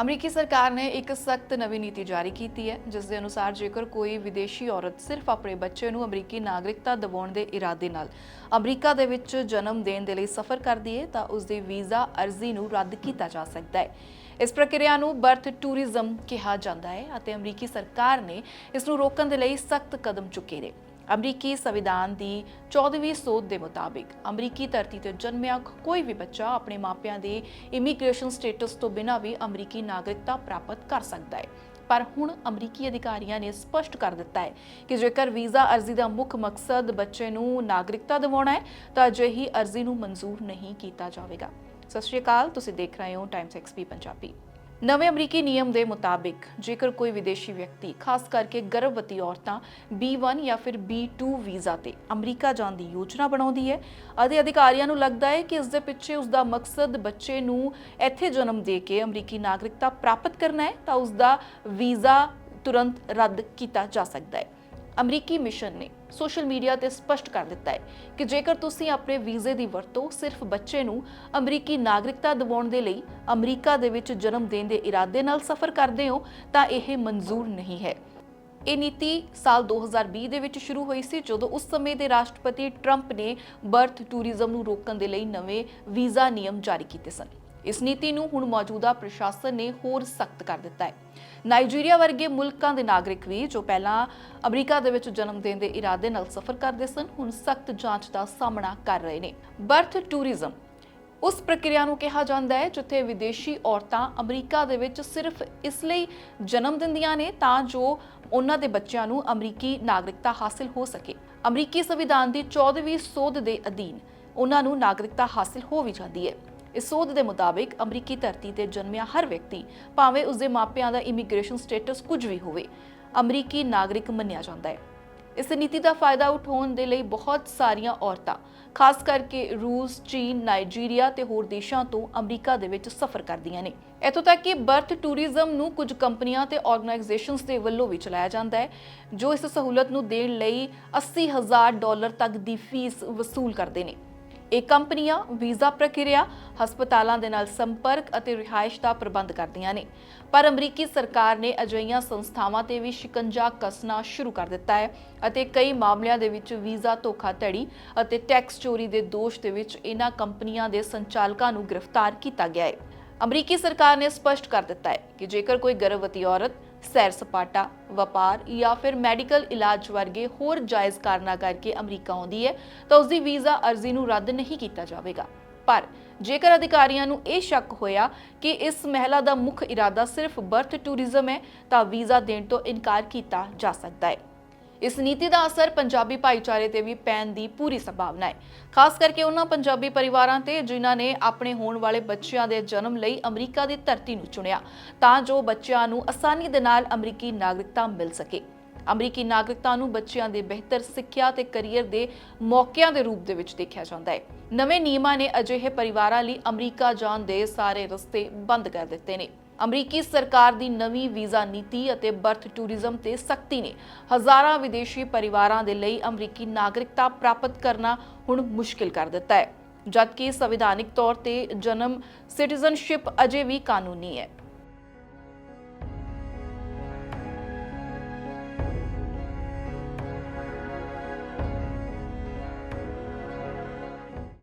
ਅਮਰੀਕੀ ਸਰਕਾਰ ਨੇ ਇੱਕ ਸਖਤ ਨਵੀਂ ਨੀਤੀ ਜਾਰੀ ਕੀਤੀ ਹੈ, ਜਿਸ ਦੇ ਅਨੁਸਾਰ ਜੇਕਰ ਕੋਈ ਵਿਦੇਸ਼ੀ ਔਰਤ ਸਿਰਫ ਆਪਣੇ ਬੱਚੇ ਨੂੰ ਅਮਰੀਕੀ ਨਾਗਰਿਕਤਾ ਦਿਵਾਉਣ ਦੇ ਇਰਾਦੇ ਨਾਲ ਅਮਰੀਕਾ ਦੇ ਵਿੱਚ ਜਨਮ ਦੇਣ ਦੇ ਲਈ ਸਫ਼ਰ ਕਰਦੀ ਹੈ, ਤਾਂ ਉਸ ਦੀ ਵੀਜ਼ਾ ਅਰਜ਼ੀ ਨੂੰ ਰੱਦ ਕੀਤਾ ਜਾ ਸਕਦਾ ਹੈ। ਇਸ ਪ੍ਰਕਿਰਿਆ ਨੂੰ ਬਰਥ ਟੂਰਿਜ਼ਮ ਕਿਹਾ ਜਾਂਦਾ ਹੈ ਅਤੇ ਅਮਰੀਕੀ ਸਰਕਾਰ ਨੇ ਇਸ ਨੂੰ ਰੋਕਣ ਦੇ ਲਈ ਸਖਤ ਕਦਮ ਚੁੱਕੇ ਨੇ। ਅਮਰੀਕੀ ਸੰਵਿਧਾਨ ਦੀ 14ਵੀਂ ਸੋਧ ਦੇ ਮੁਤਾਬਿਕ, ਅਮਰੀਕੀ ਧਰਤੀ ਤੇ ਜਨਮਿਆ ਕੋਈ ਵੀ ਬੱਚਾ ਆਪਣੇ ਮਾਪਿਆਂ ਦੇ ਇਮੀਗ੍ਰੇਸ਼ਨ ਸਟੇਟਸ ਤੋਂ ਬਿਨਾਂ ਵੀ ਅਮਰੀਕੀ ਨਾਗਰਿਕਤਾ ਪ੍ਰਾਪਤ ਕਰ ਸਕਦਾ ਹੈ। ਪਰ ਹੁਣ ਅਮਰੀਕੀ ਅਧਿਕਾਰੀਆਂ ਨੇ ਸਪਸ਼ਟ ਕਰ ਦਿੱਤਾ ਹੈ ਕਿ ਜੇਕਰ ਵੀਜ਼ਾ ਅਰਜ਼ੀ ਦਾ ਮੁੱਖ ਮਕਸਦ ਬੱਚੇ ਨੂੰ ਨਾਗਰਿਕਤਾ ਦਿਵਾਉਣਾ ਹੈ, ਤਾਂ ਅਜਿਹੀ ਅਰਜ਼ੀ ਨੂੰ ਮਨਜ਼ੂਰ ਨਹੀਂ ਕੀਤਾ ਜਾਵੇਗਾ। ਸਤਿ ਸ਼੍ਰੀ ਅਕਾਲ, ਤੁਸੀਂ ਦੇਖ ਰਹੇ ਹੋ ਟਾਈਮਸ ਐਕਸਪੀ ਪੰਜਾਬੀ। ਨਵੇਂ ਅਮਰੀਕੀ ਨਿਯਮ ਦੇ ਮੁਤਾਬਿਕ, ਜੇਕਰ ਕੋਈ ਵਿਦੇਸ਼ੀ ਵਿਅਕਤੀ, ਖਾਸ ਕਰਕੇ ਗਰਭਵਤੀ ਔਰਤਾਂ B1 ਜਾਂ ਫਿਰ B2 ਵੀਜ਼ਾ ਤੇ ਅਮਰੀਕਾ ਜਾਣ ਦੀ ਯੋਜਨਾ ਬਣਾਉਂਦੀ ਹੈ, ਅਤੇ ਅਧਿਕਾਰੀਆਂ ਨੂੰ ਲੱਗਦਾ ਹੈ ਕਿ ਇਸ ਦੇ ਪਿੱਛੇ ਉਸ ਦਾ ਮਕਸਦ ਬੱਚੇ ਨੂੰ ਇੱਥੇ ਜਨਮ ਦੇ ਕੇ ਅਮਰੀਕੀ ਨਾਗਰਿਕਤਾ ਪ੍ਰਾਪਤ ਕਰਨਾ ਹੈ, ਤਾਂ ਉਸ ਦਾ ਵੀਜ਼ਾ ਤੁਰੰਤ ਰੱਦ ਕੀਤਾ ਜਾ ਸਕਦਾ ਹੈ। ਅਮਰੀਕੀ ਮਿਸ਼ਨ ਨੇ ਸੋਸ਼ਲ ਮੀਡੀਆ ਤੇ ਸਪਸ਼ਟ ਕਰ ਦਿੱਤਾ ਹੈ ਕਿ ਜੇਕਰ ਤੁਸੀਂ ਆਪਣੇ ਵੀਜ਼ੇ ਦੀ ਵਰਤੋਂ ਸਿਰਫ ਬੱਚੇ ਨੂੰ ਅਮਰੀਕੀ ਨਾਗਰਿਕਤਾ ਦਿਵਾਉਣ ਦੇ ਲਈ ਅਮਰੀਕਾ ਦੇ ਵਿੱਚ ਜਨਮ ਦੇਣ ਦੇ ਇਰਾਦੇ ਨਾਲ ਸਫ਼ਰ ਕਰਦੇ ਹੋ, ਤਾਂ ਇਹ ਮਨਜ਼ੂਰ ਨਹੀਂ ਹੈ। ਇਹ ਨੀਤੀ ਸਾਲ 2020 ਦੇ ਵਿੱਚ ਸ਼ੁਰੂ ਹੋਈ ਸੀ, ਜਦੋਂ ਉਸ ਸਮੇਂ ਦੇ ਰਾਸ਼ਟਰਪਤੀ ਟਰੰਪ ਨੇ ਬਰਥ ਟੂਰਿਜ਼ਮ ਨੂੰ ਰੋਕਣ ਦੇ ਲਈ ਨਵੇਂ ਵੀਜ਼ਾ ਨਿਯਮ ਜਾਰੀ ਕੀਤੇ ਸਨ। ਇਸ ਨੀਤੀ ਨੂੰ ਹੁਣ ਮੌਜੂਦਾ ਪ੍ਰਸ਼ਾਸਨ ਨੇ ਹੋਰ ਸਖਤ ਕਰ ਦਿੱਤਾ ਹੈ। ਨਾਈਜੀਰੀਆ ਵਰਗੇ ਮੁਲਕਾਂ ਦੇ ਨਾਗਰਿਕ ਵੀ, ਜੋ ਪਹਿਲਾਂ ਅਮਰੀਕਾ ਦੇ ਵਿੱਚ ਜਨਮ ਦੇਣ ਦੇ ਇਰਾਦੇ ਨਾਲ ਸਫ਼ਰ ਕਰਦੇ ਸਨ, ਹੁਣ ਸਖਤ ਜਾਂਚ ਦਾ ਸਾਹਮਣਾ ਕਰ ਰਹੇ ਨੇ। ਬਰਥ ਟੂਰਿਜ਼ਮ ਉਸ ਪ੍ਰਕਿਰਿਆ ਨੂੰ ਕਿਹਾ ਜਾਂਦਾ ਹੈ, ਜਿੱਥੇ ਵਿਦੇਸ਼ੀ ਔਰਤਾਂ ਅਮਰੀਕਾ ਦੇ ਵਿੱਚ ਸਿਰਫ ਇਸ ਲਈ ਜਨਮ ਦਿੰਦੀਆਂ ਨੇ ਤਾਂ ਜੋ ਉਹਨਾਂ ਦੇ ਬੱਚਿਆਂ ਨੂੰ ਅਮਰੀਕੀ ਨਾਗਰਿਕਤਾ ਹਾਸਲ ਹੋ ਸਕੇ। ਅਮਰੀਕੀ ਸੰਵਿਧਾਨ ਦੀ 14ਵੀਂ ਸੋਧ ਦੇ ਅਧੀਨ ਉਹਨਾਂ ਨੂੰ ਨਾਗਰਿਕਤਾ ਹਾਸਲ ਹੋ ਵੀ ਜਾਂਦੀ ਹੈ। ਇਸ ਸੋਧ ਦੇ ਮੁਤਾਬਿਕ ਅਮਰੀਕੀ ਧਰਤੀ ਤੇ ਜਨਮਿਆ ਹਰ ਵਿਅਕਤੀ ਭਾਵੇਂ ਉਸ ਦੇ ਮਾਪਿਆਂ ਦਾ ਇਮੀਗ੍ਰੇਸ਼ਨ ਸਟੇਟਸ ਕੁਝ ਵੀ ਹੋਵੇ ਅਮਰੀਕੀ ਨਾਗਰਿਕ ਮੰਨਿਆ ਜਾਂਦਾ ਹੈ। ਇਸ ਨੀਤੀ ਦਾ ਫਾਇਦਾ ਉਠਾਉਣ ਦੇ ਲਈ ਬਹੁਤ ਸਾਰੀਆਂ ਔਰਤਾਂ ਖਾਸ ਕਰਕੇ ਰੂਸ, ਚੀਨ, ਨਾਈਜੀਰੀਆ ਤੇ ਹੋਰ ਦੇਸ਼ਾਂ ਤੋਂ ਅਮਰੀਕਾ ਦੇ ਵਿੱਚ ਸਫ਼ਰ ਕਰਦੀਆਂ ਨੇ। ਇੱਥੋਂ ਤੱਕ ਕਿ ਬਰਥ ਟੂਰਿਜ਼ਮ ਨੂੰ ਕੁਝ ਕੰਪਨੀਆਂ ਤੇ ਆਰਗੇਨਾਈਜੇਸ਼ਨਸ ਦੇ ਵੱਲੋਂ ਵੀ ਚਲਾਇਆ ਜਾਂਦਾ ਹੈ ਜੋ ਇਸ ਸਹੂਲਤ ਨੂੰ ਦੇਣ ਲਈ 80000 ਡਾਲਰ ਤੱਕ ਦੀ ਫੀਸ ਵਸੂਲ ਕਰਦੇ ਨੇ। ਇਹ ਕੰਪਨੀਆਂ, ਵੀਜ਼ਾ ਪ੍ਰਕਿਰਿਆ, ਹਸਪਤਾਲਾਂ ਦੇ ਨਾਲ ਸੰਪਰਕ ਅਤੇ ਰਿਹਾਇਸ਼ ਦਾ ਪ੍ਰਬੰਧ ਕਰਦੀਆਂ ਨੇ। ਪਰ ਅਮਰੀਕੀ ਸਰਕਾਰ ਨੇ ਅਜਿਹੀਆਂ ਸੰਸਥਾਵਾਂ ਤੇ ਵੀ ਸ਼ਿਕੰਜਾ ਕੱਸਣਾ ਸ਼ੁਰੂ ਕਰ ਦਿੱਤਾ ਹੈ ਅਤੇ ਕਈ ਮਾਮਲਿਆਂ ਦੇ ਵਿੱਚ ਵੀਜ਼ਾ ਧੋਖਾਧੜੀ ਅਤੇ ਟੈਕਸ ਚੋਰੀ ਦੇ ਦੋਸ਼ ਦੇ ਵਿੱਚ ਇਹਨਾਂ ਕੰਪਨੀਆਂ ਦੇ ਸੰਚਾਲਕਾਂ ਨੂੰ ਗ੍ਰਿਫਤਾਰ ਕੀਤਾ ਗਿਆ ਹੈ। ਅਮਰੀਕੀ ਸਰਕਾਰ ਨੇ ਸਪਸ਼ਟ ਕਰ ਦਿੱਤਾ ਹੈ ਕਿ ਜੇਕਰ ਕੋਈ ਗਰਭਵਤੀ ਔਰਤ ਸੈਰ ਸਪਾਟਾ, ਵਪਾਰ ਜਾਂ ਫਿਰ ਮੈਡੀਕਲ ਇਲਾਜ ਵਰਗੇ ਹੋਰ ਜਾਇਜ਼ ਕਾਰਨਾਂ ਕਰਕੇ ਅਮਰੀਕਾ ਆਉਂਦੀ ਹੈ, ਤਾਂ ਉਸ ਦੀ ਵੀਜ਼ਾ ਅਰਜ਼ੀ ਨੂੰ ਰੱਦ ਨਹੀਂ ਕੀਤਾ ਜਾਵੇਗਾ। ਪਰ ਜੇਕਰ ਅਧਿਕਾਰੀਆਂ ਨੂੰ ਇਹ ਸ਼ੱਕ ਹੋਇਆ ਕਿ ਇਸ ਮਹਿਲਾ ਦਾ ਮੁੱਖ ਇਰਾਦਾ ਸਿਰਫ ਬਰਥ ਟੂਰਿਜ਼ਮ ਹੈ, ਤਾਂ ਵੀਜ਼ਾ ਦੇਣ ਤੋਂ ਇਨਕਾਰ ਕੀਤਾ ਜਾ ਸਕਦਾ ਹੈ। ਇਸ ਨੀਤੀ ਦਾ ਅਸਰ ਪੰਜਾਬੀ ਭਾਈਚਾਰੇ ਤੇ ਵੀ ਪੈਣ ਦੀ ਪੂਰੀ ਸੰਭਾਵਨਾ ਹੈ। ਖਾਸ ਕਰਕੇ ਉਹਨਾਂ ਪੰਜਾਬੀ ਪਰਿਵਾਰਾਂ ਤੇ ਜਿਨ੍ਹਾਂ ਨੇ ਆਪਣੇ ਹੋਣ ਵਾਲੇ ਬੱਚਿਆਂ ਦੇ ਜਨਮ ਲਈ ਅਮਰੀਕਾ ਦੀ ਧਰਤੀ ਨੂੰ ਚੁਣਿਆ, ਤਾਂ ਜੋ ਬੱਚਿਆਂ ਨੂੰ ਆਸਾਨੀ ਦੇ ਨਾਲ ਅਮਰੀਕੀ ਨਾਗਰਿਕਤਾ ਮਿਲ ਸਕੇ। ਅਮਰੀਕੀ ਨਾਗਰਿਕਤਾ ਨੂੰ ਬੱਚਿਆਂ ਦੇ ਬਿਹਤਰ ਸਿੱਖਿਆ ਤੇ ਕੈਰੀਅਰ ਦੇ ਮੌਕਿਆਂ ਦੇ ਰੂਪ ਦੇ ਵਿੱਚ ਦੇਖਿਆ ਜਾਂਦਾ ਹੈ। ਨਵੇਂ ਨਿਯਮਾਂ ਨੇ ਅਜਿਹੇ ਪਰਿਵਾਰਾਂ ਲਈ ਅਮਰੀਕਾ ਜਾਣ ਦੇ ਸਾਰੇ ਰਸਤੇ ਬੰਦ ਕਰ ਦਿੱਤੇ ਨੇ। ਅਮਰੀਕੀ ਸਰਕਾਰ ਦੀ ਨਵੀਂ ਵੀਜ਼ਾ ਨੀਤੀ ਅਤੇ ਬਰਥ ਟੂਰਿਜ਼ਮ ਤੇ ਸਖਤੀ ਨੇ ਹਜ਼ਾਰਾਂ ਵਿਦੇਸ਼ੀ ਪਰਿਵਾਰਾਂ ਦੇ ਲਈ ਅਮਰੀਕੀ ਨਾਗਰਿਕਤਾ ਪ੍ਰਾਪਤ ਕਰਨਾ ਹੁਣ ਮੁਸ਼ਕਿਲ ਕਰ ਦਿੱਤਾ ਹੈ, ਜਦਕਿ ਸੰਵਿਧਾਨਿਕ ਤੌਰ ਤੇ ਜਨਮ ਸਿਟੀਜ਼ਨਸ਼ਿਪ ਅਜੇ ਵੀ ਕਾਨੂੰਨੀ ਹੈ।